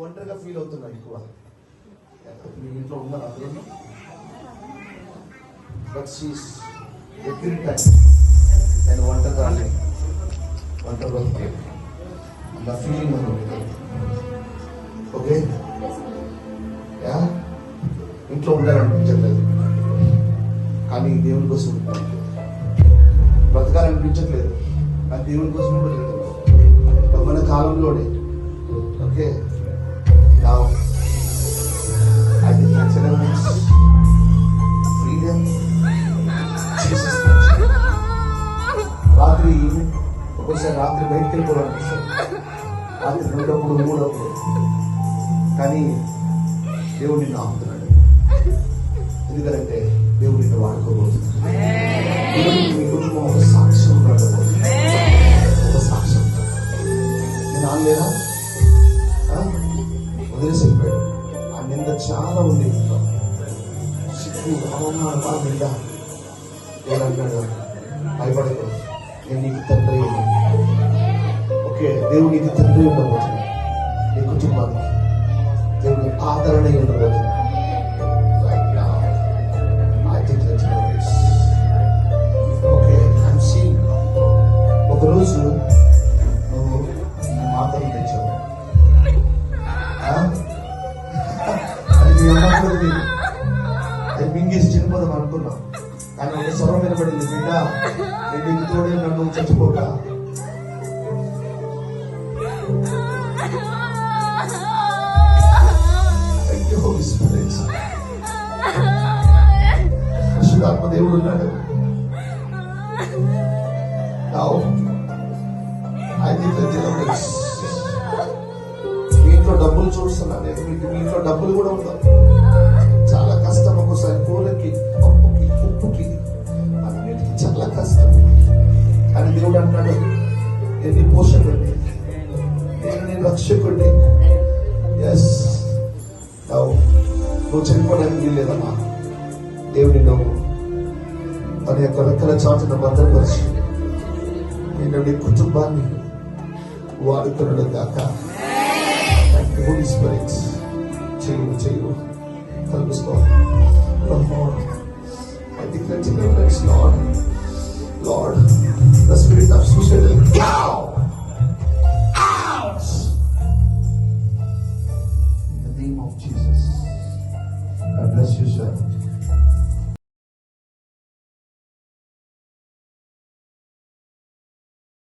ఒంటరిగా ఫీల్ అవుతున్నా ఎక్కువ. మీ ఇంట్లో ఉన్నా అదేమి బట్ షీస్ ఎవ్రీ టైం నేను ఒంటరిగా ఒంటరిగా ఫీలింగ్ ఓకే యా ఇంట్లో ఉండాలనిపించట్లేదు కానీ దేవుని కోసం ఉంటాను. బ్రతకాలనిపించట్లేదు. ఆ దేవుని కోసం కూడా లేదు. మన కాలంలోనే. Okay now I think that's this freedom. Jesus రాత్రి ఒకసారి రాత్రి బయటకు వెళ్ళిపోవాలనిపిస్తుంది రాత్రి రెండప్పుడు మూడప్పుడు కానీ దేవుడు నిన్ను ఆపుతున్నాడు. ఎందుకంటే దేవుడు నిన్ను వాడుకోబోతున్నాడు. మీ కుటుంబం ఒక సాక్ష్యం ఒక సాక్ష్యం. నేను ఆనలేదా నింద చాలా ఉంది. ఇంట్లో సిగ్గు అవమానం బాగా నింద. దేవుడు అంటాడు భయపడకు. నేను నీకు తండ్రి ఓకే దేవుడు నీకు తండ్రి ఉండబోతు నీ కుటుంబానికి. దేవుడి ఆదరణ ఉండబోతు Right now, అనుకున్నాం కానీ ఒక స్వరం వినబడింది బిడ్డ నేను నీకు తోడే నన్ను చచ్చిపోక Thank దేవుడు ఉన్నాడు. మీ ఇంట్లో డబ్బులు చూస్తున్నా నేను. మీకు మీ ఇంట్లో డబ్బులు కూడా ఉండవు. ఉన్నాడు నేను నీ పోషకుడిని నేను నీ రక్షకుడిని ఎస్ నువ్వు చనిపోవడానికి వీల్లేదమ్మా దేవుడి నువ్వు తన యొక్క రెక్కల చాటున భద్రపరిచి నేను నీ కుటుంబాన్ని వాడుతున్నాడు కాక హోలీ చెయ్యు చెయ్యు Go.